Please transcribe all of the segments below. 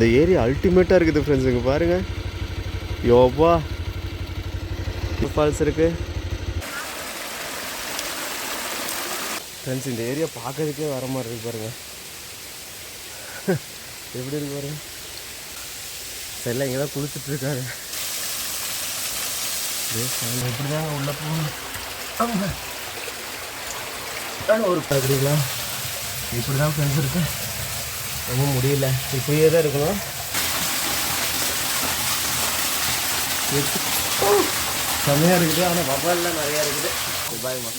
இந்த ஏரியா அல்டிமேட்டாக இருக்குது ஃப்ரெண்ட்ஸ் இங்கே பாருங்கள் யோப்பா ஃபால்ஸ் இருக்குது ஃப்ரெண்ட்ஸ் இந்த ஏரியா பார்க்கறதுக்கே வர மாதிரி இருக்கு பாருங்க. எப்படி இருக்கு பாருங்க. எல்லாம் இங்கே தான் குளிச்சுட்டு எப்படி தாங்க உள்ள போகணும் ஒரு பார்க்குறீங்களா இப்படி தான் ஃப்ரெண்ட்ஸ் இருக்குது ரொம்ப முடியல. இப்படியே தான் இருக்கணும். செம்மையாக இருக்குது. ஆனால் வவ்வால்லாம் நிறையா இருக்குது. பாய்மா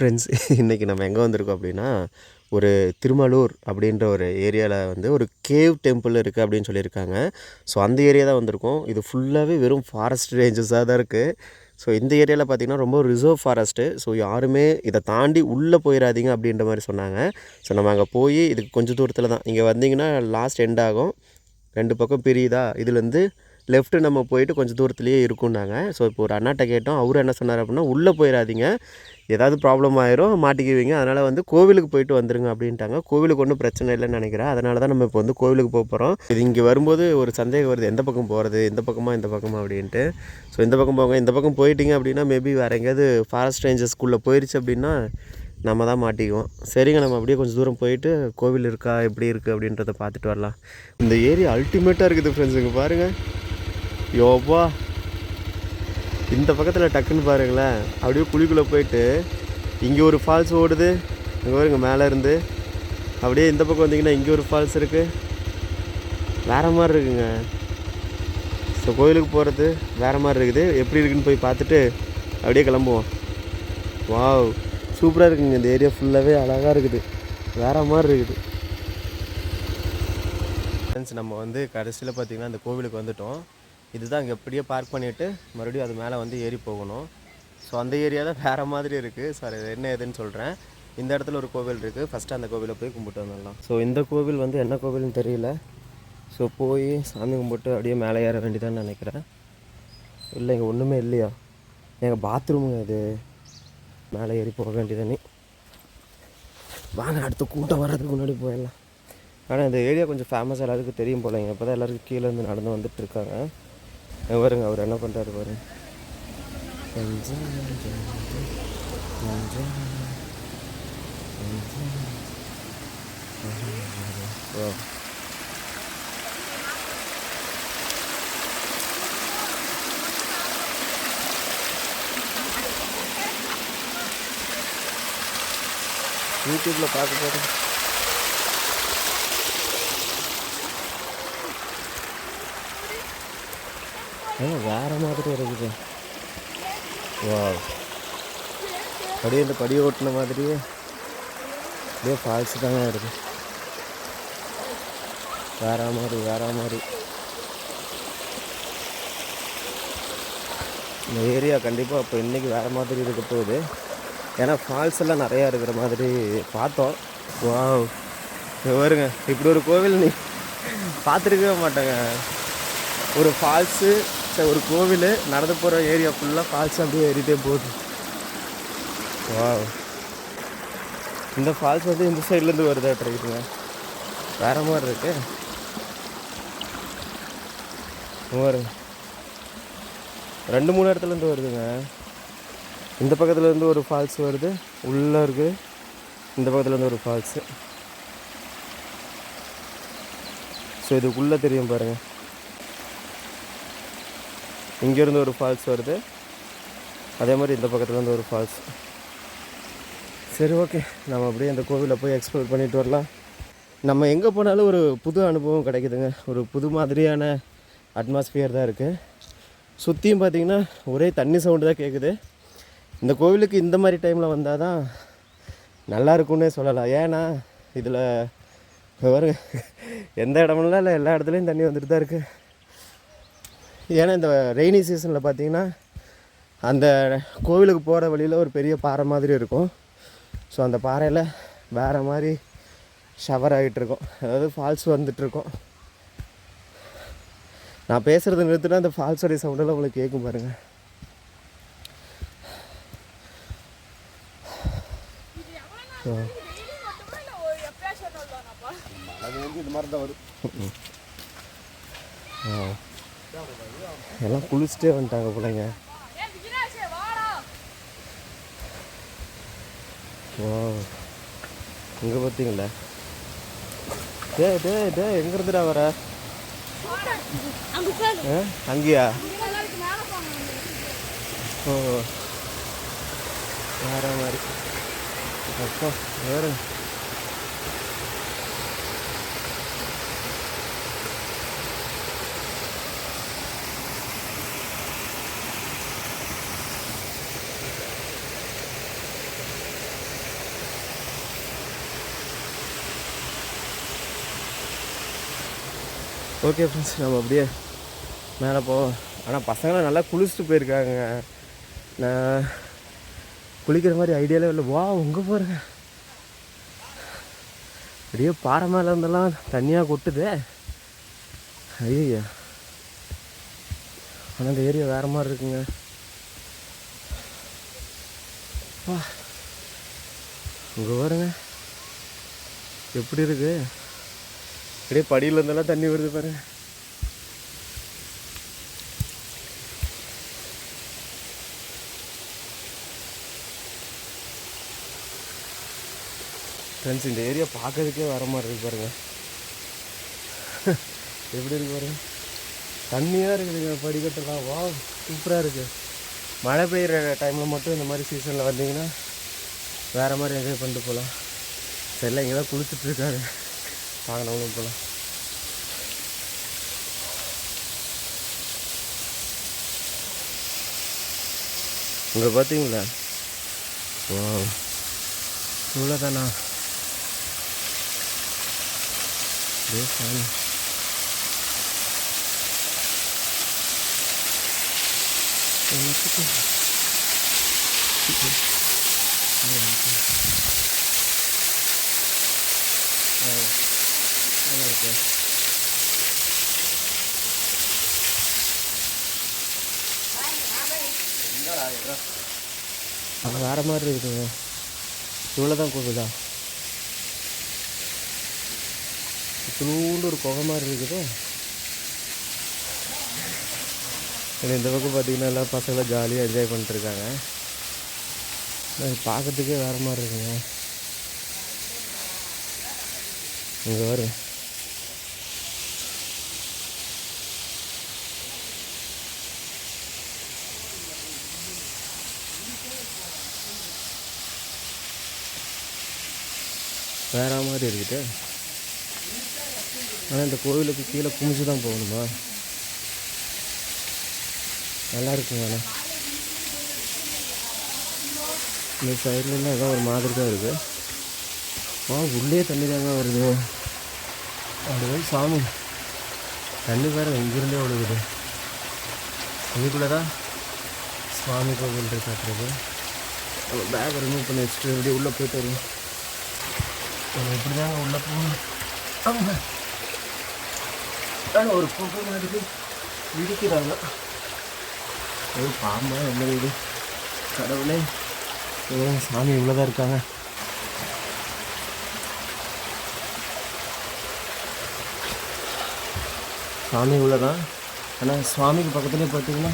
ஃப்ரெண்ட்ஸ் இன்றைக்கி நம்ம எங்கே வந்திருக்கோம் அப்படின்னா ஒரு திருமலூர் அப்படின்ற ஒரு ஏரியாவில் வந்து ஒரு கேவ் டெம்பிள் இருக்குது அப்படின்னு சொல்லியிருக்காங்க. ஸோ அந்த ஏரியா தான் வந்திருக்கோம். இது ஃபுல்லாகவே வெறும் ஃபாரஸ்ட் ரேஞ்சஸாக தான் இருக்குது ஸோ இந்த ஏரியாவில் பார்த்தீங்கன்னா ரொம்ப ரிசர்வ் ஃபாரஸ்ட்டு ஸோ யாருமே இதை தாண்டி உள்ளே போயிடாதீங்க அப்படின்ற மாதிரி சொன்னாங்க. ஸோ நம்ம அங்கே போய் இதுக்கு கொஞ்சம் தூரத்தில் தான். இங்கே வந்தீங்கன்னா லாஸ்ட் எண்ட் ஆகும். ரெண்டு பக்கம் பிரியுதா? இதுலேருந்து லெஃப்ட்டு நம்ம போயிட்டு கொஞ்சம் தூரத்துலேயே இருக்கும்னாங்க. ஸோ இப்போ ஒரு அண்ணாட்ட கேட்டோம். அவர் என்ன சொன்னார் அப்படின்னா உள்ளே போயிடாதீங்க ஏதாவது ப்ராப்ளம் ஆயிரும் மாட்டிக்குவீங்க. அதனால் வந்து கோவிலுக்கு போயிட்டு வந்துருங்க அப்படின்ட்டாங்க. கோவிலுக்கு ஒன்றும் பிரச்சனை இல்லைன்னு நினைக்கிறேன். அதனால தான் நம்ம இப்போ வந்து கோவிலுக்கு போக போகிறோம் இது இங்கே வரும்போது ஒரு சந்தேகம் வருது. எந்த பக்கம் போகிறது இந்த பக்கமாக இந்த பக்கமாக அப்படின்ட்டு. ஸோ இந்த பக்கம் போங்க. இந்த பக்கம் போயிட்டீங்க அப்படின்னா மேபி வேறு எங்கேயாவது ஃபாரஸ்ட் ரேஞ்சர்ஸ்குள்ளே போயிடுச்சு அப்படின்னா நம்ம தான் மாட்டிக்குவோம். சரிங்க நம்ம அப்படியே கொஞ்சம் தூரம் போயிட்டு கோவில் இருக்கா? எப்படி இருக்குது அப்படின்றத பார்த்துட்டு வரலாம். இந்த ஏரியா அல்டிமேட்டாக இருக்குது ஃப்ரெண்ட்ஸுங்க பாருங்கள் யோப்பா இந்த பக்கத்தில் டக்குன்னு பாருங்களேன். அப்படியே குழிக்குள்ளே போயிட்டு இங்கே ஒரு ஃபால்ஸ் ஓடுது. இங்கே பாருங்க மேலே இருந்து. அப்படியே இந்த பக்கம் வந்தீங்கன்னா இங்கே ஒரு ஃபால்ஸ் இருக்குது வேறு மாதிரி இருக்குங்க. ஸோ கோயிலுக்கு போகிறது வேறு மாதிரி இருக்குது. எப்படி இருக்குன்னு போய் பார்த்துட்டு அப்படியே கிளம்புவோம். வாவ் சூப்பராக இருக்குங்க. இந்த ஏரியா ஃபுல்லாகவே அழகாக இருக்குது. வேறு மாதிரி இருக்குது. ஃப்ரெண்ட்ஸ் நம்ம வந்து கடைசியில் பார்த்திங்கன்னா அந்த கோவிலுக்கு வந்துட்டோம். இதுதான் இங்கே எப்படியே பார்க் பண்ணிவிட்டு மறுபடியும் அது மேலே வந்து ஏறி போகணும். ஸோ அந்த ஏரியா தான் வேறு மாதிரி இருக்குது சார் இது என்ன ஏதுன்னு சொல்கிறேன் இந்த இடத்துல ஒரு கோவில் இருக்குது ஃபஸ்ட்டு அந்த கோவிலை போய் கும்பிட்டு வந்துடலாம். ஸோ இந்த கோவில் வந்து என்ன கோவில்னு தெரியல. ஸோ போய் சாமி கும்பிட்டு அப்படியே மேலே ஏற வேண்டியதான்னு நினைக்கிறேன். இல்லை இங்கே ஒன்றுமே இல்லையா? எங்கள் பாத்ரூமுங்க இது. மேலே ஏறி போக வேண்டியதானே வாங்க அடுத்த கூட்டம் வர்றதுக்கு முன்னாடி போயிடலாம். ஆனால் இந்த ஏரியா கொஞ்சம் ஃபேமஸ் எல்லாருக்கும் தெரியும் போல இங்கே. இப்போ தான் எல்லாருக்கும் கீழேருந்து நடந்து வந்துட்டுருக்காங்க பாருங்க அவர் என்ன பண்ணுறாரு பாருங்க. ஓ யூடியூப்பில் பார்க்க போகிறேன் வேறு மாதிரி இருக்குது. வா அப்படியே இந்த படி ஓட்டின மாதிரியே அப்படியே ஃபால்ஸ் தாங்க இருக்குது வேற மாதிரி வேற மாதிரி. இந்த ஏரியா கண்டிப்பாக இப்போ இன்றைக்கி வேறு மாதிரி இருக்க போகுது. ஏன்னா ஃபால்ஸ் எல்லாம் நிறையா இருக்கிற மாதிரி பார்த்தோம். வாவ். வருங்க பாருங்க இப்படி ஒரு கோவில் நீ பார்த்துருக்கவே மாட்டேங்க. ஒரு ஃபால்ஸு ஒரு கோவில் நடந்து போகிற ஏரியா ஃபுல்லாக ஃபால்ஸ் அப்படியே ஏறிட்டே போகுது. வா இந்த ஃபால்ஸ் வந்து இந்த சைட்லேருந்து வருதா ட்ரைக்குங்க வேறு மாதிரி இருக்கு. ஒரு ரெண்டு மூணு இடத்துலேருந்து வருதுங்க. இந்த பக்கத்துலேருந்து ஒரு ஃபால்ஸ் வருது. உள்ளே இருக்குது இந்த பக்கத்துலேருந்து ஒரு ஃபால்ஸு ஸோ இதுக்குள்ளே தெரியும் பாருங்கள் இங்கேருந்து ஒரு ஃபால்ஸ் வருது. அதே மாதிரி இந்த பக்கத்துலேருந்து ஒரு ஃபால்ஸ் சரி ஓகே நம்ம அப்படியே அந்த கோவிலை போய் எக்ஸ்ப்ளோர் பண்ணிட்டு வரலாம். நம்ம எங்கே போனாலும் ஒரு புது அனுபவம் கிடைக்குதுங்க. ஒரு புது மாதிரியான அட்மாஸ்பியர் தான் இருக்குது சுற்றியும் பார்த்தீங்கன்னா ஒரே தண்ணி சவுண்டு தான் கேட்குது இந்த கோவிலுக்கு இந்த மாதிரி டைமில் வந்தால் தான் நல்லா இருக்கும்னே சொல்லலாம். ஏன்னா இதில் வரும் எந்த இடமெல்லாம் இல்லை எல்லா இடத்துலையும் தண்ணி வந்துட்டு தான் இருக்குது ஏன்னா இந்த ரெய்னி சீசனில் பார்த்தீங்கன்னா அந்த கோவிலுக்கு போகிற வழியில் ஒரு பெரிய பாறை மாதிரி இருக்கும். ஸோ அந்த பாறையில் வேறு மாதிரி ஷவர் ஆகிட்டுருக்கோம் அதாவது ஃபால்ஸ் வந்துட்டுருக்கோம் நான் பேசுகிறத நிறுத்தினா அந்த ஃபால்ஸோடைய சவுண்டெல்லாம் உங்களுக்கு கேட்கும் பாருங்கள் ஸோ அது வந்து இது மாதிரி தான் வரும். ஆ. எல்லாம் குளிச்சுட்டே வந்துட்டாங்க பிள்ளைங்க ஓ இங்கே பார்த்தீங்களா டே டே டே எங்கேருந்துடா வர? ஆ? அங்கேயா? ஓ வேற மாதிரி. அப்பா வேறு ஓகே ஃப்ரெண்ட்ஸ் நம்ம அப்படியே மேலே போவோம். ஆனால் பசங்களாம் நல்லா குளிச்சுட்டு போயிருக்காங்க நான் குளிக்கிற மாதிரி ஐடியாவே இல்லை. வா உங்கே போகிறேங்க அப்படியே பாறை மேலே இருந்தெல்லாம் தண்ணியாக கொட்டுதே. ஐயா ஆனால் இந்த ஏரியா வேறு மாதிரி இருக்குங்க. வா. உங்கள் பாருங்க. எப்படி இருக்குது அப்படியே படியில் இருந்தெல்லாம் தண்ணி வருது பாருங்க ஃப்ரெண்ட்ஸ் இந்த ஏரியா பார்க்கறதுக்கே வர மாதிரி இருக்கு பாருங்க. எப்படி இருக்கு பாருங்க தண்ணியாக இருக்குதுங்க படிக்கட்டெல்லாம். வா சூப்பராக இருக்குது மழை பெய்கிற டைமில் மட்டும் இந்த மாதிரி சீசனில் வந்தீங்கன்னா வேறு மாதிரி என்ஜாய் பண்ணிட்டு போகலாம் சரில இங்கே தான் குளிச்சுட்ருக்காரு வாங்க நம்மளும் போகலாம் இங்கே பார்த்தீங்களா ஓ இவ்வளோதானா அப்படியே சாமி. எனக்கு நல்லா இருக்கு. அது வேறு மாதிரி இருக்குங்க. இவ்வளோ தான் கோவிலா இத்தினூண்டு ஒரு குகை மாதிரி இருக்குது. இந்த பக்கம் பார்த்தீங்கன்னா எல்லாம் பசங்களாம் ஜாலியாக என்ஜாய் பண்ணிட்டுருக்காங்க இது பார்க்கறதுக்கே வேறு மாதிரி இருக்குங்க. இங்கே வரும் வேற மாதிரி இருக்குது. ஆனால் இந்த கோவிலுக்கு கீழே குமிச்சு தான் போகணுமா? நல்லா இருக்குங்க ஆனால் இந்த சைட்லாம் ஏதோ ஒரு மாதிரி தான் இருக்குது ஆ உள்ளே தண்ணி தாங்க வருது. அது சாமி. தண்ணி வேறு எங்கிருந்தே ஒழுகுது இதுக்குள்ளே தான் சுவாமி கோவில் இருக்காட்டுறது பேக் ரிமூவ் பண்ணி வச்சுட்டு இப்படி உள்ளே போயிட்டு வருவோம். நம்ம இப்படி தாங்க உள்ளே போகணும் அவங்க ஆனால் ஒரு புகை மாதிரி இடிக்கிறாங்க. அது பாம்பா என்ன இது? கடவுளே. ஏ, சாமி இவ்வளோதான் இருக்காங்க. சாமி இவ்வளோதான் ஆனால் சுவாமிக்கு பக்கத்துலேயே பார்த்தீங்கன்னா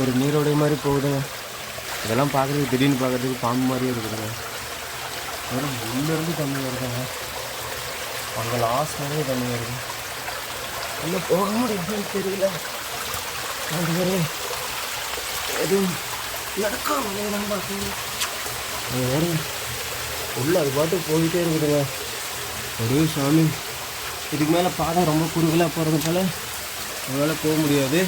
ஒரு நீரோடை மாதிரி போகுதுங்க. இதெல்லாம் பார்க்குறதுக்கு திடீர்னு பார்க்குறதுக்கு பாம்பு மாதிரியே இருக்குதுங்க வெறும் உள்ளேருந்து தண்ணி வருதுங்க. அங்கே லாஸ்ட் வரையும் தண்ணி வருது. இன்னும் போக முடியுமான்னு தெரியல. ரெண்டு பேரும் எதுவும் நடக்காம பார்க்கணும் அது வேற உள்ள அது பாட்டு போயிட்டே இருக்குதுங்க. ஒரே சாமி இதுக்கு மேலே பாடம் ரொம்ப குறுகலாக போகிறதுனால அதனால் போக முடியாது.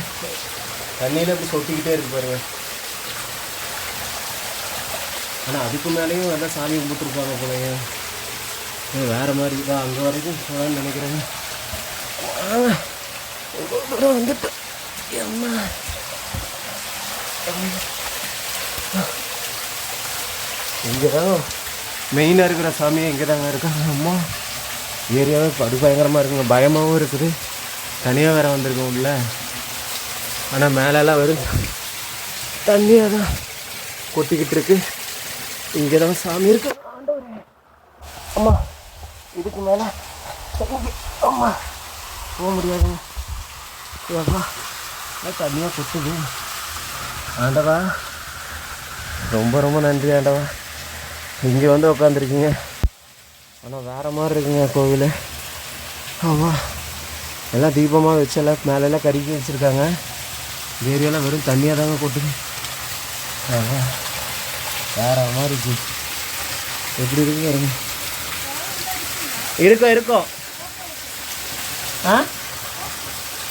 தண்ணியில் அப்படி சொட்டிக்கிட்டே இருக்கு பாருங்க. ஆனால் அதுக்கு மேலேயும் எல்லாம் சாமி கும்பிட்டுருப்பாங்க போலங்க இது வேறு மாதிரி. தான் அங்கே வரைக்கும் போகலான்னு நினைக்கிறேங்க வாங்க தூரம் வந்துட்டு அம்மா இங்கே தான் மெயினாக இருக்கிற சாமி இங்கே தாங்க இருக்காங்க. அம்மா ஏரியாவே படு பயங்கரமாக இருக்குங்க. பயமாகவும் இருக்குது. தனியாக வேறு வந்திருக்கோம் உள்ள. ஆனால் மேலெல்லாம் வரும் தண்ணியாக தான் கொட்டிக்கிட்டு இருக்குது இங்கே தான் சாமி இருக்கு. அம்மா இதுக்கு மேலே அம்மா போக முடியாதுங்க. அப்பா தண்ணியாக கொட்டுது? ஆண்டவா ரொம்ப ரொம்ப நன்றி ஆண்டவா. இங்கே வந்து உட்காந்துருக்கீங்க ஆனால் வேறு மாதிரி இருக்குங்க கோவில். ஆமாம் எல்லாம் தீபமாக வச்செல்லாம் மேலெல்லாம் கருக்கி வச்சுருக்காங்க. ஏரியெல்லாம் ஏரியாவில் வெறும் தண்ணியாக தாங்க கொட்டுது. ஆமாம் வேற மாதிரி இருக்கு. எப்படி இருக்கு பாருங்க. இருக்கோ இருக்கோ. ஆ?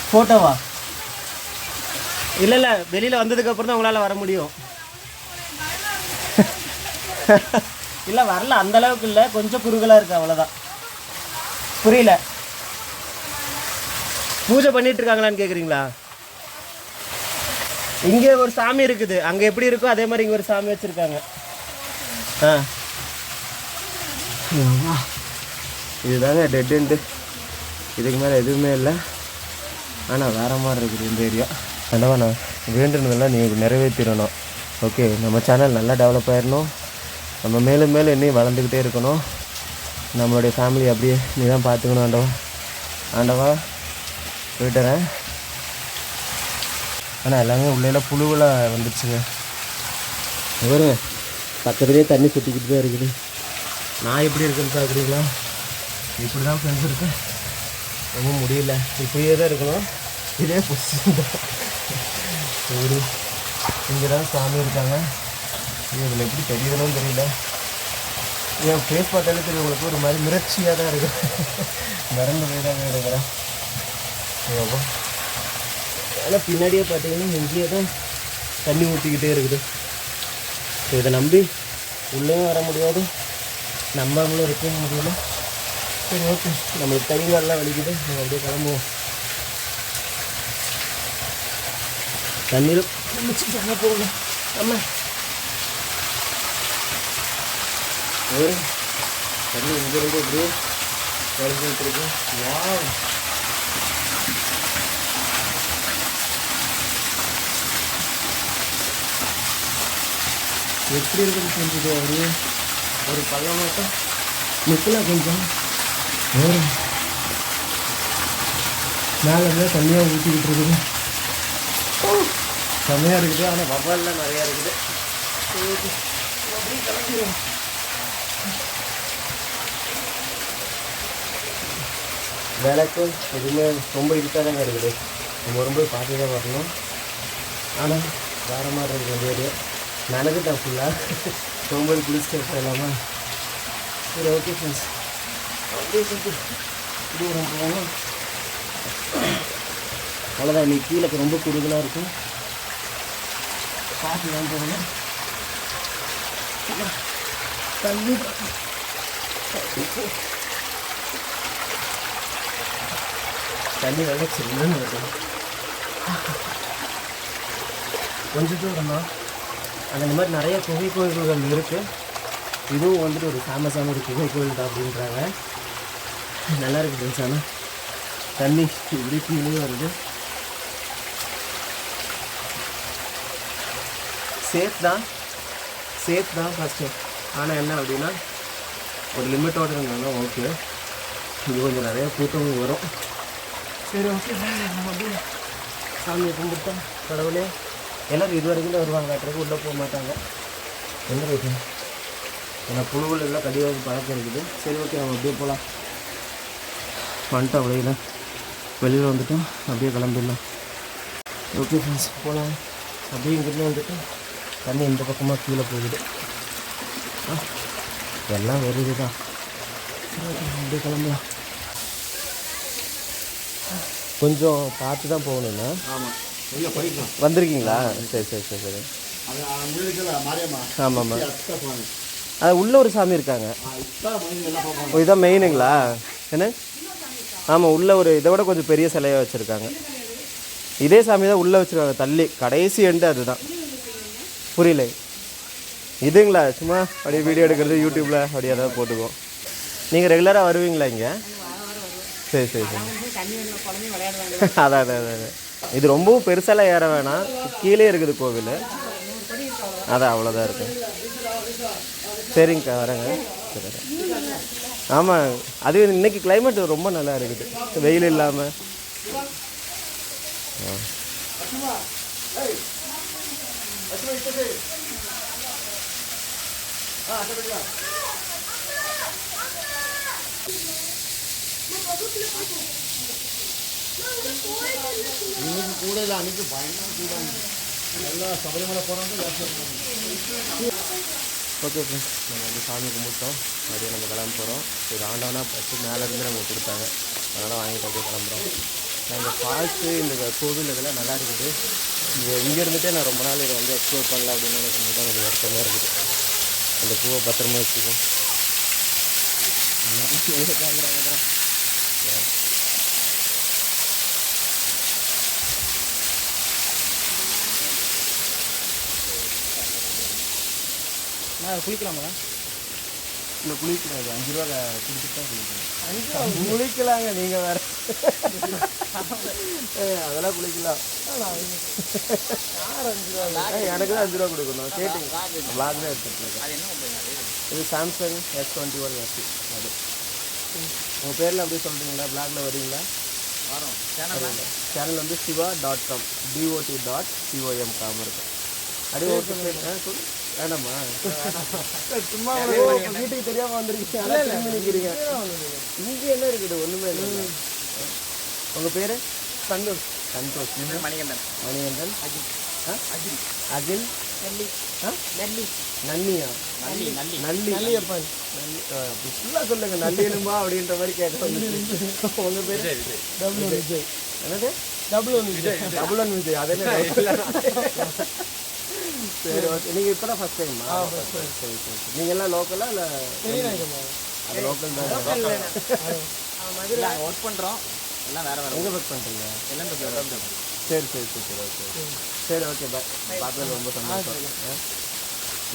ஃபோட்டோவா இல்லை இல்லை. வெளியில் வந்ததுக்கப்புறம் தான் உங்களால் வர முடியும். இல்லை வரல. அந்த அளவுக்கு இல்லை. கொஞ்சம் குறுகலாக இருக்குது அவ்வளோதான் புரியல. பூஜை பண்ணிட்டு இருக்காங்களான்னு கேட்குறீங்களா இங்கே ஒரு சாமி இருக்குது. அங்கே எப்படி இருக்கோ அதே மாதிரி இங்கே ஒரு சாமி வச்சுருக்காங்க. ஆ. ஆமா. இதுதாங்க டெட் எண்டு இதுக்கு மேலே எதுவுமே இல்லை. ஆனால் வேறு மாதிரி இருக்குது இந்த ஏரியா என்னவா நான் வேண்டுனதெல்லாம் நீ நிறைவேற்றிடணும். ஓகே நம்ம சேனல் நல்லா டெவலப் ஆயிடணும் நம்ம மேலும் மேலும் இன்னும் வளர்ந்துக்கிட்டே இருக்கணும். நம்மளுடைய ஃபேமிலி அப்படியே நீ தான் பார்த்துக்கணும் ஆண்டவா. ஆண்டவா போயிட்டுறேன் ஆனால் எல்லாமே உள்ளே புழுவில் வந்துடுச்சுங்க வருங்க பக்கத்துலேயே தண்ணி சுற்றிக்கிட்டு தான் இருக்குது. நான் எப்படி இருக்குன்னு பார்க்குறீங்களா? இப்படி தான் ஃப்ரெண்ட்ஸ் இருக்கு. ரொம்ப முடியல. இப்படியே தான் இருக்கணும். இதே பொசிஷன் தான். சரி. இங்கே தான் சாமி இருக்காங்க. இதில் எப்படி தெரியுதுன்னு தெரியல. என் ஃபேஸ் பார்த்தாலே தெரியும் உங்களுக்கு. ஒரு மாதிரி மிரட்சியாக தான் இருக்கு. மறந்து போய் தாங்க இருக்கிறேன் எவ்வளோ ஆனால் பின்னாடியே பார்த்தீங்கன்னா இங்கேயே தான் தண்ணி ஊற்றிக்கிட்டே இருக்குது. ஸோ இதை நம்பி உள்ளேயும் வர முடியாது. நம்பாமலும் இருக்க முடியல. சரி ஓகே. நம்மளுக்கு கை கால்லாம் வலிக்குது. நம்ம அப்படியே கிளம்புவோம். தண்ணீர் குளிச்சுட்டாங்க போகல அம்மா. ஒரு தண்ணி இங்கிருந்து அப்படியே குழஞ்சிட்டு இருக்கு எப்படி இருக்குன்னு செஞ்சது அப்படியே ஒரு பள்ளமாட்டம். நிற்கல கொஞ்சம் ஒரு மேலே இருந்தால் தண்ணியாக ஊற்றிக்கிட்டு இருக்குது. ஓ, செம்மையா இருக்குது. ஆனால் வவ்வால்லாம் நிறையா இருக்குது. அப்படியே கிளம்பிடுவோம் விளக்கு எதுவுமே ரொம்ப இருட்டாக தாங்க இருக்குது. நம்ம ரொம்ப பார்த்து தான் வரணும். ஆனால் வேறு மாதிரி இருக்குது ஏரியா. நினைக்கிட்டேன் ஃபுல்லாக ரொம்ப குளிச்சுட்டு போயிடலாமா சரி ஓகே ஃப்ரெண்ட்ஸ் அப்படியே சொல்லிட்டு தூரம் போகணும் அவ்வளோதான் இன்றைக்கி கீழே ரொம்ப குறுகலாக இருக்கும். பார்த்து தான் போகணும் தண்ணி. தண்ணி நல்லா சில்லுன்னு வருது கொஞ்சம் தூரம்தான் அந்த மாதிரி நிறைய குகை கோயில்கள் இருக்குது இதுவும் வந்துட்டு ஒரு ஃபேமஸான ஒரு குகை கோயில் தான் அப்படின்றாங்க. நல்லா இருக்குது ஃப்ரெண்ட்ஸ் தண்ணி இப்படி கீழே வருது. சேஃப் தான். சேஃப் தான் ஃபஸ்ட்டு ஆனால் என்ன அப்படின்னா ஒரு லிமிட்டோடு இருந்தாலும் ஓகே இது கொஞ்சம் நிறைய கூட்டம் வரும். சரி ஓகே நம்ம அப்படியே சாமியை கும்பிட்டா கடவுளே. எல்லோரும் இது வரைக்கும் தான் வருவாங்க காட்டுறதுக்கு உள்ளே போக மாட்டாங்க. என்ன இருக்கு ஏன்னா புழுவில் எல்லாம் கடிவாக பழக்கம் இருக்குது. சரி ஓகே நம்ம அப்படியே போகலாம். வந்துட்டோம் வெளியில் வெளியில் வந்துட்டோம் அப்படியே கிளம்பிடலாம். ஓகே ஃப்ரெண்ட்ஸ் போகலாம். அப்படியே இங்கிருந்து வந்துட்டு தண்ணி இந்த பக்கமாக கீழே போகுது. ஆ எல்லாம் வருது தான் அப்படியே கிளம்பலாம். கொஞ்சம் பார்த்து தான் போகணுண்ணா ஆமாம் வந்திருக்கீங்களா? சரி சரி சரி சரி. அது முழுக்கல மாரியம்மா. ஆமாம் ஆமாம் அது உள்ளே ஒரு சாமி இருக்காங்க. இதான் மெயினுங்களா? என்ன? ஆமாம் உள்ளே ஒரு இதை விட கொஞ்சம் பெரிய சிலையாக வச்சுருக்காங்க. இதே சாமி தான் உள்ளே வச்சுருக்காங்க தள்ளி. கடைசி எண்டு அதுதான். புரியல. இதுங்களா? சும்மா அப்படியே வீடியோ எடுக்கிறது யூடியூப்பில் அப்படியே ஏதாவது போட்டுக்குவோம். நீங்கள் ரெகுலராக வருவீங்களா இங்கே? சரி சரி சரி. அதான் அதான் அதான் அதான். இது ரொம்பவும் பெருசாலாம் ஏற வேணாம். கீழே இருக்குது கோவில். அதான் அவ்வளோதான் இருக்கு. சரிங்கக்கா வரேங்க. சரி ஆமாம் அது இன்னைக்கு கிளைமேட் ரொம்ப நல்லா இருக்குது. வெயில் இல்லாமல் இன்னைக்கு கூட இல்லை அன்னைக்கு பயங்கர கூட எல்லாம் சபரிமலை ஜாஸ்தி ஓகே ஃப்ரெண்ட்ஸ் நம்ம வந்து சாமி கும்பிட்டோம் அப்படியே நம்ம கிளம்ப போகிறோம் இது ஆண்டவனா ஃபஸ்ட்டு மேலேருந்து நமக்கு கொடுத்தாங்க அதனால் வாங்கிட்டு அப்படியே கிளம்புறோம் நான் இந்த ஃபால்ஸு இந்த கோவில் இதெல்லாம் நல்லா இருக்குது இங்கே இங்கே இருந்துகிட்டே நான் ரொம்ப நாள் இதை வந்து எக்ஸ்ப்ளோர் பண்ணல அப்படின்னு நினைக்கும் போது அது வருத்தமாக இருக்குது அந்த பூவை பத்திரமா வச்சுக்கோ நான் குளிக்கலாமா இல்லை குளிக்கூடாது அஞ்சு ரூபா கொடுத்துட்டு தான் குளிக்கணும். குளிக்கலாங்க நீங்கள் வேறு. அதெல்லாம் குளிக்கலாம். எனக்கு தான் அஞ்சு ரூபா கொடுக்கணும். கேட்டுங்க. பிளாக் தான் பண்ணுங்க இது Samsung S twenty one S C அது. உங்கள் பேரில் அப்படியே சொல்கிறீங்களா பிளாக்ல வரீங்களா வரோம். சேனல் சேனல் வந்து Siva dot com D O T dot C O M com இருக்கு. அப்படியே ஓகே சொல்லு வேணாமா? சும்மா வீட்டுக்கு தெரியாமல் வந்திருக்கீங்க. நிற்கிறீங்க இங்கே என்ன இருக்குது? ஒன்றுமே இல்லை. உங்கள் பேர்? சந்தோஷ். சந்தோஷ். மணிகண்டன். மணிகண்டன். ஆ? அகில் நெல்லி. ஆ? நெல்லி. நன்னியா? நல்லி நல்லி. நல்லி. நல்லியப்பன் நல்லி. ஃபுல்லாக சொல்லுங்க. நல்லி எலும்பா அப்படின்ற மாதிரி கேட்க வந்துச்சு. உங்கள் பேர்? டபுள் விஜய். என்னது? Double one Vijay. Double one Vijay. அதே சரி ஓகே நீங்கள் இப்போ தான் ஃபஸ்ட் டைமா சரி சரி சரி நீங்கள் எல்லாம் லோக்கலா இல்லை அது லோக்கல் தான். இல்லை. ஒர்க் பண்ணுறோம் எல்லாம் வேற வேற. எங்கே ஒர்க் பண்ணுறீங்க எல்லாம் சரி சரி சரி சரி ஓகே சரி ஓகே பாய் பார்த்தது ரொம்ப சந்தோஷம். ஆ?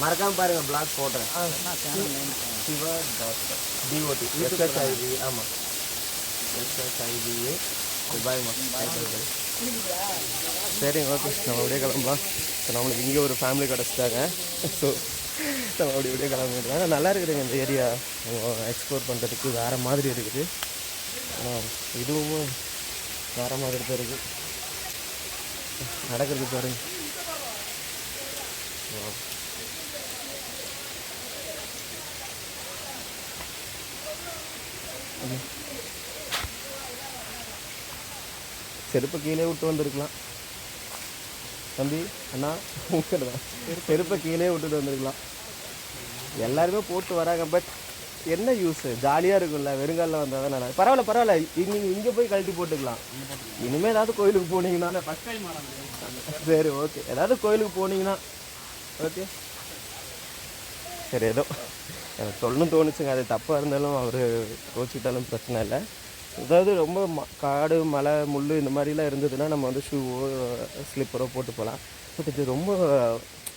மறக்காம பாருங்க பிளாக் போடுறேன். சிவா டாட் டிஓடி எஸ்ஹெச்ஐவி ஆமாம் எஸ்ஹெச்ஐவிஏ பாய்மா பாய் பாய் சரிங்க ஓகே. நம்ம அப்படியே கிளம்பலாம். இப்போ நம்மளுக்கு இங்கே ஒரு ஃபேமிலி கிடச்சிட்டாங்க ஸோ நம்ம அப்படி அப்படியே கிளம்பிட்டு நல்லா இருக்குதுங்க இந்த ஏரியா எக்ஸ்ப்ளோர் பண்ணுறதுக்கு வேறு மாதிரி இருக்குது. ஆனால் இதுவும் வேறு மாதிரி தான் இருக்குது நடக்கிறது பாருங்க. Wow. செருப்பை கீழே விட்டு வந்திருக்கலாம். தம்பி அண்ணா தான் செருப்பை கீழே விட்டுட்டு வந்திருக்கலாம். எல்லாருமே போட்டு வராங்க பட் என்ன யூஸ் ஜாலியாக இருக்கும்ல வெறுங்காலில் வந்தால் தான் நல்லா பரவாயில்ல பரவாயில்ல. இங்கே இங்கே போய் கழட்டி போட்டுக்கலாம். இனிமேல் ஏதாவது கோயிலுக்கு போனீங்கன்னா. சரி ஓகே ஏதாவது கோயிலுக்கு போனீங்கன்னா ஓகே சரி ஏதோ எனக்கு சொல்லணும்னு தோணுச்சுங்க. அது தப்பாக இருந்தாலும் அவர் கோச்சிக்கிட்டாலும் பிரச்சனை இல்லை. அதாவது ரொம்ப ம- காடு மலை முள் இந்த மாதிரிலாம் இருந்ததுன்னா நம்ம வந்து ஷூவோ ஸ்லிப்பரோ போட்டு போகலாம். பட் இது ரொம்ப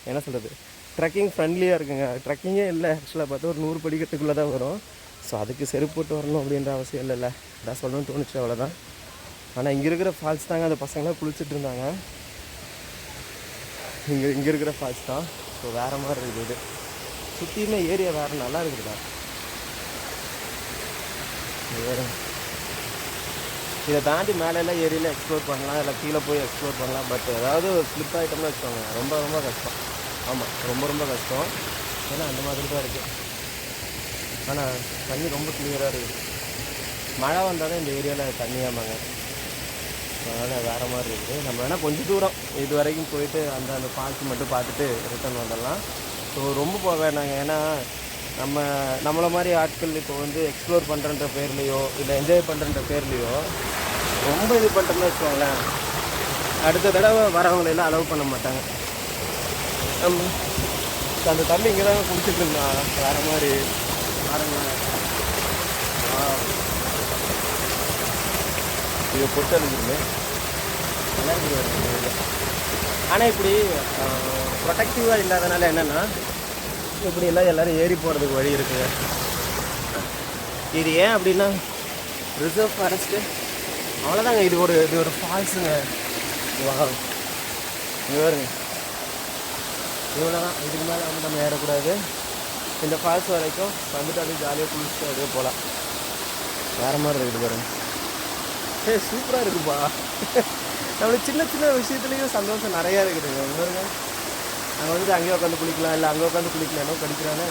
என்ன சொல்கிறது ட்ரெக்கிங் ஃப்ரெண்ட்லியாக இருக்குங்க. ட்ரெக்கிங்கே இல்லை. ஆக்சுவலாக பார்த்தா ஒரு நூறு படிக்கட்டுக்குள்ளே தான் வரும். ஸோ அதுக்கு செருப்பு போட்டு வரணும் அப்படின்ற அவசியம் இல்லைல்ல அதான் சொல்லணும்னு தோணுச்சு அவ்வளோதான் ஆனால் இங்கே இருக்கிற ஃபால்ஸ் தாங்க அந்த பசங்களாம் குளிச்சுட்டு இருந்தாங்க. இங்கே இங்கே இருக்கிற ஃபால்ஸ் தான். ஸோ வேறு மாதிரி இருக்குது இது. சுற்றியுமே ஏரியா வேறு நல்லா இருக்குதுடா. வேறு. இதை தாண்டி மேலெல்லாம் ஏரியில் எக்ஸ்ப்ளோர் பண்ணலாம் இல்லை கீழே போய் எக்ஸ்ப்ளோர் பண்ணலாம். பட் ஏதாவது ஸ்லிப் ஆகிட்டோம்னு வச்சுக்கோங்க. ரொம்ப ரொம்ப கஷ்டம். ஆமாம் ரொம்ப ரொம்ப கஷ்டம். ஏன்னா அந்த மாதிரி தான் இருக்குது ஆனால் தண்ணி ரொம்ப கிளியராக இருக்குது. மழை வந்தால் தான் இந்த ஏரியாவில் தண்ணியாமாங்க அதனால் வேறு மாதிரி இருக்குது நம்ம வேணால் கொஞ்சம் தூரம் இது வரைக்கும் போயிட்டு அந்த அந்த ஃபால்ஸ் மட்டும் பார்த்துட்டு ரிட்டர்ன் வந்துடலாம். ஸோ ரொம்ப போக வேணாங்க. ஏன்னா நம்ம நம்மளை மாதிரி ஆட்கள் இப்போ வந்து எக்ஸ்ப்ளோர் பண்ணுறன்ற பேர்லேயோ இல்லை என்ஜாய் பண்ணுறன்ற பேர்லேயோ ரொம்ப இது பண்ணுறோம்னு வச்சுக்கோங்களேன். அடுத்த தடவை வரவங்களை எல்லாம் அலோவ் பண்ண மாட்டாங்க. நம்ம அந்த தம்பி இங்கே தான் குடிச்சிட்டு இருந்தான் வேறு மாதிரி. பாருங்களேன் இது பொட்டு நல்லா இருக்குது ஆனால் இப்படி ப்ரொடக்டிவாக இல்லாதனால என்னென்னா இப்படியெல்லாம் எல்லோரும் ஏறி போகிறதுக்கு வழி இருக்குங்க. இது ஏன் அப்படின்னா ரிசர்வ் ஃபாரஸ்ட்டு அவ்வளோதாங்க இது ஒரு இது ஒரு ஃபால்ஸுங்க வா இங்கே வருங்க இவ்வளோ தான் இதுக்கு மேலே வந்து நம்ம ஏறக்கூடாது. இந்த ஃபால்ஸ் வரைக்கும் வந்துட்டு அப்படியே ஜாலியாக குளிச்சுட்டு அப்படியே போகலாம். வேறு மாதிரி இருக்குது பாருங்க. ஏ சூப்பராக இருக்குப்பா. நம்மளுக்கு சின்ன சின்ன விஷயத்துலேயும் சந்தோஷம் நிறையா இருக்குதுங்க. இங்க அங்கே வந்துட்டு அங்கேயே உட்காந்து குளிக்கலாம் இல்லை அங்கே உட்காந்து குளிக்கலாம் என்ன படிக்கிறானே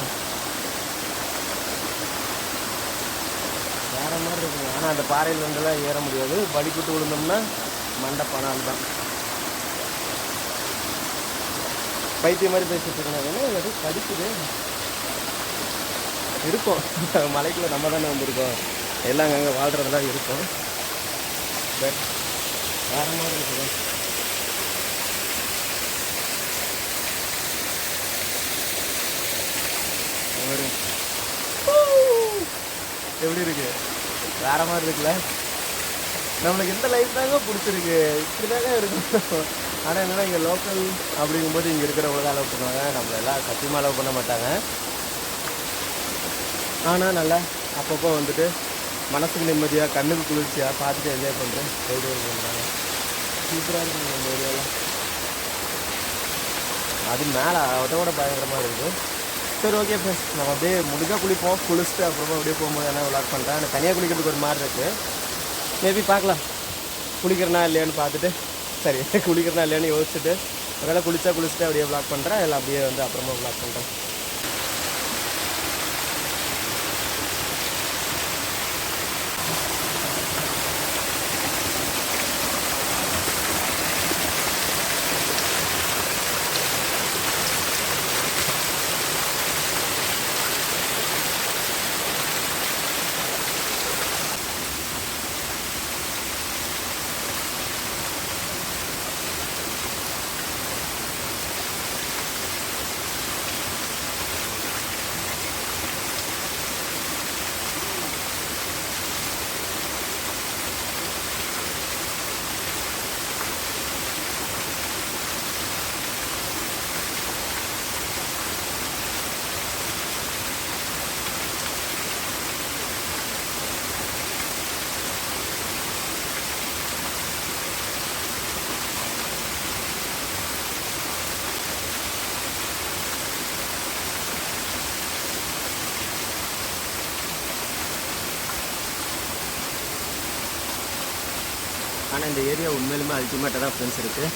வேற மாதிரி இருக்குங்க ஆனால் அந்த பாறையில் இருந்தெல்லாம் ஏற முடியாது. வழிபட்டு விழுந்தோம்னா மண்டை பணம் தான். பைத்தியம் மாதிரி பேசிட்டு இருக்கணும் அது படிக்குது இருக்கும். மலைக்குள்ள நம்ம தானே வந்திருக்கோம். எல்லாம் அங்கே வாழ்கிறது தான் இருக்கும். பட் வேற மாதிரி இருக்குது. எப்படி இருக்கு? வேற மாதிரி இருக்குல்ல? நம்மளுக்கு இந்த லைஃப் தாங்க பிடிச்சிருக்கு. இப்படி தாங்க இருக்கும் ஆனால் என்னென்னா இங்கே லோக்கல் அப்படிங்கும்போது இங்கே இருக்கிறவங்க அலோவ் பண்ணுவாங்க. நம்மள எல்லாம் சத்தியமாக அலோவ் பண்ண மாட்டாங்க. ஆனால் நல்லா அப்பப்போ வந்துட்டு மனசுக்கு நிம்மதியாக கண்ணுக்கு குளிர்ச்சியாக பார்த்துட்டு என்ஜாய் பண்ணுறேன் போயிட்டு பண்ணுறாங்க சூப்பராக இருக்கும் நம்ம ஏரியாவில் அது மேலே அதோட பயங்கரமாக இருக்குது சரி ஓகே ஃபர்ஸ்ட் நம்ம அப்படியே முடிஞ்சால் குளிப்போம் குளிச்சுட்டு அப்புறமா அப்படியே போகும்போது என்ன விளாக் பண்ணுறேன் எனக்கு தனியாக குளிக்கிறதுக்கு ஒரு மாதிரி இருக்குது மேபி பார்க்கலாம். குளிக்கிறனா இல்லையான்னு பார்த்துட்டு. சரி குளிக்கிறனா இல்லையான்னு யோசிச்சுட்டு. ஒருவேளை குளிச்சா குளிச்சுட்டு அப்படியே விளாக் பண்ணுறேன் இல்லை அப்படியே வந்து அப்புறமா விளாக் பண்ணுறேன் ஆனால் இந்த ஏரியா உண்மையிலுமே அல்டிமேட்டாக தான் ஃப்ரெண்ட்ஸ் இருக்குது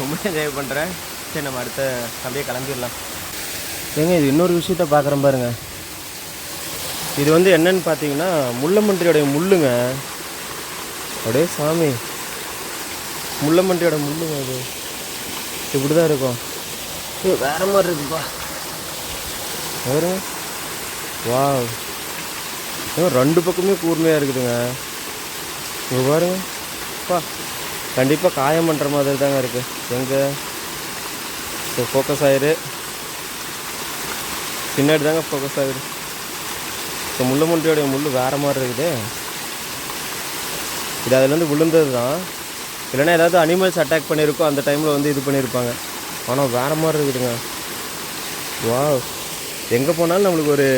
ரொம்ப என்ஜாய் பண்ணுறேன் சரி நம்ம அடுத்த அப்படியே கிளம்பிடலாம். ஏங்க இது இன்னொரு விஷயத்த பார்க்குறேன் பாருங்க. இது வந்து என்னன்னு பார்த்தீங்கன்னா முள்ளமன்றியோடைய முள்ளுங்க. அப்படியே சாமி. முள்ளமன்றியோட முள்ளுங்க இது. இப்படி தான் இருக்கும். இது வேற மாதிரி இருக்குப்பா. பாருங்க. வா ரெண்டு பக்கமே கூர்மையாக இருக்குதுங்க. இங்கே பாருங்க. அப்பா கண்டிப்பாக காயம் பண்ணுற மாதிரி தாங்க இருக்குது எங்கே? ஸோ ஃபோக்கஸ் ஆயிரு. பின்னாடி தாங்க ஃபோக்கஸ் ஆகுது. ஸோ முள்ளு முண்டியோடைய முள் வேறு மாதிரி இருக்குது. இது அதுலேருந்து விழுந்தது தான் இல்லைன்னா ஏதாவது அனிமல்ஸ் அட்டாக் பண்ணியிருக்கோ அந்த டைமில் வந்து இது பண்ணியிருப்பாங்க ஆனால் வேறு மாதிரி இருக்குதுங்க. வா எங்கே போனாலும் நம்மளுக்கு ஒரு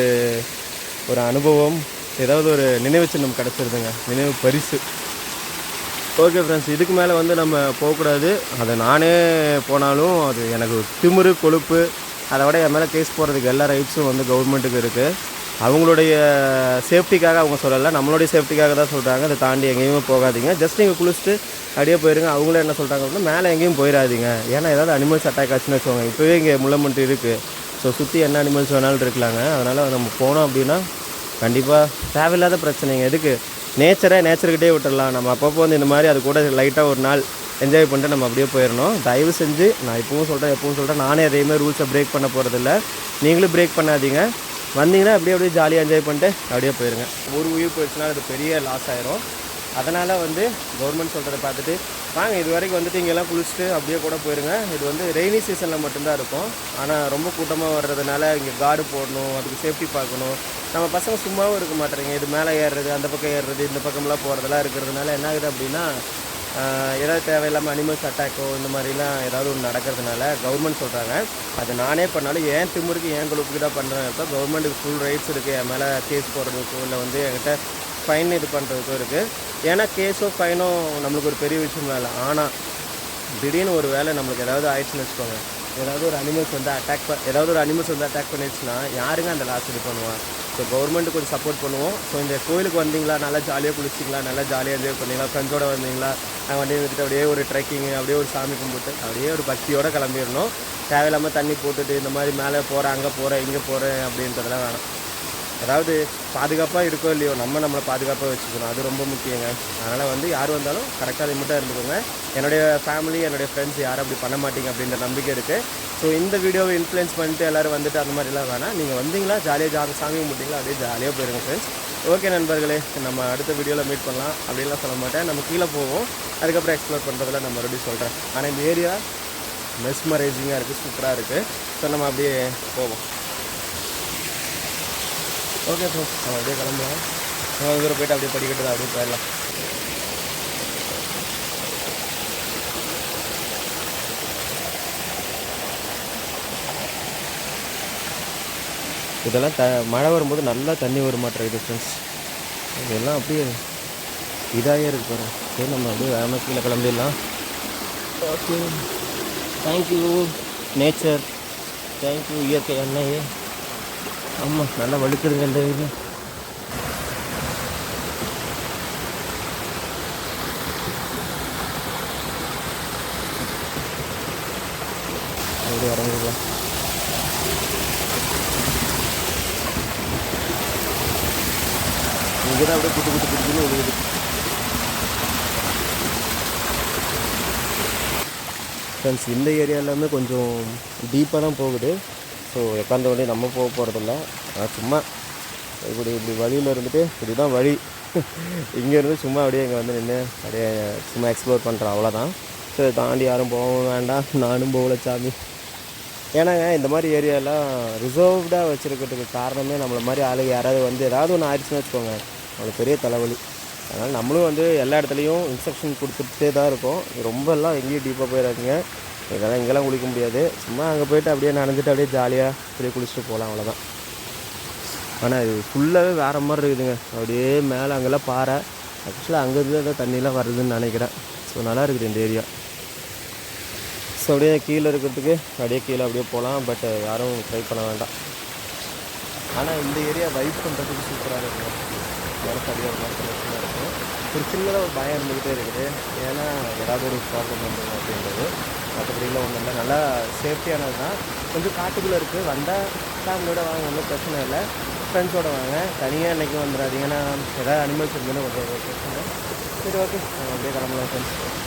ஒரு அனுபவம் ஏதாவது ஒரு நினைவு சின்னம் கிடச்சிருதுங்க. நினைவு பரிசு. ஓகே ஃப்ரெண்ட்ஸ் இதுக்கு மேலே வந்து நம்ம போகக்கூடாது. அதை நானே போனாலும் அது எனக்கு திமிரு கொழுப்பு அதை விட என் மேலே கேஸ் போகிறதுக்கு எல்லா ரைட்ஸும் வந்து கவர்மெண்ட்டுக்கு இருக்குது அவங்களுடைய சேஃப்டிக்காக அவங்க சொல்லலை நம்மளுடைய சேஃப்டிக்காக தான் சொல்கிறாங்க அதை தாண்டி எங்கேயுமே போகாதீங்க. ஜஸ்ட் நீங்கள் குளிச்சுட்டு அப்படியே போயிருங்க. அவங்களே என்ன சொல்கிறாங்க அப்படின்னா மேலே எங்கேயும் போயிடாதீங்க ஏன்னா ஏதாவது அனிமல்ஸ் அட்டாக் ஆச்சுன்னு வச்சுக்கோங்க. இப்போவே இங்கே முள்ளம்பட்டு இருக்குது ஸோ சுற்றி என்ன அனிமல்ஸ் வேணாலும் இருக்கலாங்க. அதனால் நம்ம போனோம் அப்படின்னா கண்டிப்பாக தேவையில்லாத பிரச்சனைங்க. எதுக்கு? நேச்சரை நேச்சர்கிட்டே விட்டுடலாம் நம்ம அப்பப்போ வந்து இந்த மாதிரி அது கூட லைட்டாக ஒரு நாள் என்ஜாய் பண்ணிட்டு நம்ம அப்படியே போயிடணும். தயவு செஞ்சு நான் இப்பவும் சொல்கிறேன் எப்பவும் சொல்கிறேன் நானே அதேமாதிரி ரூல்ஸை பிரேக் பண்ண போகிறதில்ல நீங்களும் பிரேக் பண்ணாதீங்க. வந்தீங்கன்னா அப்படியே அப்படியே ஜாலியாக என்ஜாய் பண்ணிட்டு அப்படியே போயிருங்க. ஒரு உயிர் போயிடுச்சுன்னா அது பெரிய லாஸ் ஆயிரும். அதனால் வந்து கவர்மெண்ட் சொல்கிறத பார்த்துட்டு வாங்க இது வரைக்கும் வந்துட்டு இங்கெல்லாம் குளிச்சுட்டு அப்படியே கூட போயிருங்க. இது வந்து ரெய்னி சீசனில் மட்டும்தான் இருக்கும். ஆனால் ரொம்ப கூட்டமாக வர்றதுனால இங்கே கார்டு போடணும் அதுக்கு சேஃப்டி பார்க்கணும். நம்ம பசங்க சும்மாவும் இருக்க மாட்டேறீங்க. இது மேலே ஏறுறது அந்த பக்கம் ஏறுறது இந்த பக்கம்லாம் போகிறதெல்லாம் இருக்கிறதுனால என்ன ஆகுது அப்படின்னா ஏதாவது தேவையில்லாமல் அனிமல்ஸ் அட்டாக்கோ இந்த மாதிரிலாம் ஏதாவது ஒன்று நடக்கிறதுனால கவர்மெண்ட் சொல்கிறாங்க அது நானே பண்ணாலும் ஏன் திமுருக்கு ஏன் குழுப்புக்கு தான் பண்ணுறேன் இப்போ கவர்மெண்ட்டுக்கு ஃபுல் ரைட்ஸ் இருக்குது என் மேலே கேஸ் போடுறதுக்கோ இல்லை வந்து என்கிட்ட ஃபைன் இது பண்ணுறதுக்கும் இருக்குது ஏன்னா கேஸோ ஃபைனோ நம்மளுக்கு ஒரு பெரிய விஷயம் இல்லை. ஆனால் திடீர்னு ஒரு வேளை நம்மளுக்கு ஏதாவது ஆயிடுச்சுன்னு வச்சுக்கோங்க. ஏதாவது ஒரு அனிமல்ஸ் வந்து அட்டாக் ஏதாவது ஒரு அனிமல்ஸ் வந்து அட்டாக் பண்ணிடுச்சுன்னா யாருங்க அந்த லாஸ் இது பண்ணுவா? ஸோ கவர்மெண்ட்டுக்கு கொஞ்சம் சப்போர்ட் பண்ணுவோம். ஸோ இந்த கோயிலுக்கு வந்தீங்களா? நல்லா ஜாலியாக குளிச்சிங்களா நல்லா ஜாலியாக என்ஜாய் பண்ணிங்களா? ஃப்ரெண்ட்ஸோட வந்தீங்களா? நாங்கள் வண்டியை விட்டுட்டு அப்படியே ஒரு ட்ரெக்கிங் அப்படியே ஒரு சாமி கும்பிட்டு அப்படியே ஒரு பக்தியோடு கிளம்பிடணும். தேவையில்லாமல் தண்ணி போட்டுட்டு இந்த மாதிரி மேலே போகிறேன் அங்கே போகிறேன் இங்கே போகிறேன் அப்படின்றதெல்லாம் வேணாம். அதாவது பாதுகாப்பாக இருக்கோ இல்லையோ நம்ம நம்மளை பாதுகாப்பாக வச்சுக்கணும். அது ரொம்ப முக்கியங்க. அதனால் வந்து யார் வந்தாலும் கரெக்டாக லிமிட்டாக இருந்துக்கோங்க. என்னுடைய ஃபேமிலி என்னுடைய ஃப்ரெண்ட்ஸ் யாரும் அப்படி பண்ண மாட்டீங்க அப்படின்ற நம்பிக்கை இருக்குது ஸோ இந்த வீடியோவை இன்ஃப்ளூயன்ஸ் பண்ணிட்டு எல்லோரும் வந்துட்டு அந்த மாதிரிலாம் வேணாம். நீங்கள் வந்தீங்களா ஜாலியாக ஜா சாமி கும்பிட்டீங்களா அப்படியே ஜாலியாக போயிருங்க ஃப்ரெண்ட்ஸ் ஓகே நண்பர்களே நம்ம அடுத்த வீடியோவில் மீட் பண்ணலாம். அப்படின்லாம் சொல்ல மாட்டேன். நம்ம கீழே போவோம். அதுக்கப்புறம் எக்ஸ்ப்ளோர் பண்ணுறதுல நான் மறுபடியும் சொல்கிறேன் ஆனால் இந்த ஏரியா மெஸ்மரைசிங்காக இருக்குது சூப்பராக இருக்குது ஸோ நம்ம அப்படியே போவோம். ஓகே ப்ரோ நம்ம அப்படியே கிளம்பலாம் நம்ம தூரம் போயிட்டு அப்படியே படிக்கட்டு அப்படியே போயிடலாம். இதெல்லாம் த மழை வரும்போது நல்லா தண்ணி வர மாட்டேங்குது ஃப்ரெண்ட்ஸ் இதெல்லாம் அப்படியே இதாகவே இருக்கு பாரு சரி நம்ம அப்படியே வேகமாக கீழே கிளம்பிடலாம். ஓகே தேங்க்யூ நேச்சர் தேங்க்யூ இயற்கை அன்னையே. ஆமாம் நல்லா வலுக்குதுங்க இந்த இது. அப்படி இறங்குக்கலாம் இங்கே தான் அப்படியே குட்டு குட்டு குத்துன்னு விழுகுது ஃப்ரெண்ட்ஸ் இந்த ஏரியாவிலுமே கொஞ்சம் டீப்பாக தான் போகுது. ஸோ உட்காந்த வழி நம்ம போக போகிறதில்ல ஆனால் சும்மா இப்படி இப்படி வழியில் இருந்துட்டு இப்படி தான் வழி இங்கேருந்து சும்மா அப்படியே இங்கே வந்து நின்று அப்படியே சும்மா எக்ஸ்ப்ளோர் பண்ணுறோம் அவ்வளோதான் ஸோ தாண்டி யாரும் போகவும் வேண்டாம். நானும் போகல சாமி. ஏன்னாங்க இந்த மாதிரி ஏரியாலாம் ரிசர்வ்டாக வச்சுருக்கிறதுக்கு காரணமே நம்மளை மாதிரி ஆளுங்க யாராவது வந்து ஏதாவது ஒன்று ஆயிடுச்சுன்னு வச்சுக்கோங்க. அவ்வளோ பெரிய தலைவலி. அதனால் நம்மளும் வந்து எல்லா இடத்துலையும் இன்ஸ்ட்ரக்ஷன் கொடுத்துட்டே தான் இருக்கோம். ரொம்பலாம் எங்கேயும் டீப்பாக போயிடாதீங்க. இதெல்லாம் இங்கெல்லாம் குளிக்க முடியாது. சும்மா அங்கே போயிட்டு அப்படியே நனைஞ்சிட்டு அப்படியே ஜாலியாக அப்படியே குளிச்சுட்டு போகலாம் அவ்வளோதான் ஆனால் இது ஃபுல்லாகவே வேறு மாதிரி இருக்குதுங்க. அப்படியே மேலே அங்கெல்லாம் பாறை. ஆக்சுவலாக அங்கேருந்து ஏதோ தண்ணியெலாம் வருதுன்னு நினைக்கிறேன். ஸோ நல்லா இருக்குது இந்த ஏரியா ஸோ அப்படியே கீழே இருக்கிறதுக்கு அப்படியே கீழே அப்படியே போகலாம் பட் யாரும் ட்ரை பண்ண வேண்டாம். ஆனால் இந்த ஏரியா வைப் பண்ணுறதுக்கு சூப்பராக இருக்கும் யாரும் சரியாக இருக்கும் ஒரு சின்னதாக ஒரு பயம் இருந்துக்கிட்டே இருக்குது. ஏன்னா ஏதாவது ஒரு ப்ராப்ளம் வந்துடும் அப்படின்றது. மற்றபடியில் ஒன்றும் இல்லை. நல்லா சேஃப்டியானது தான் கொஞ்சம் காட்டுக்குள்ளே இருக்குது வந்தால் ஃபேமிலியோட வாங்க. ஒன்றும் பிரச்சனை இல்லை. ஃப்ரெண்ட்ஸோடு வாங்க. தனியாக இன்றைக்கி வந்துடாதீங்க. ஏன்னா ஏதாவது அனிமல்ஸ் இருந்தாலும் கொஞ்சம் பிரச்சனை. சரி ஓகே அப்படியே கிளம்பலாம் ஃப்ரெண்ட்ஸ்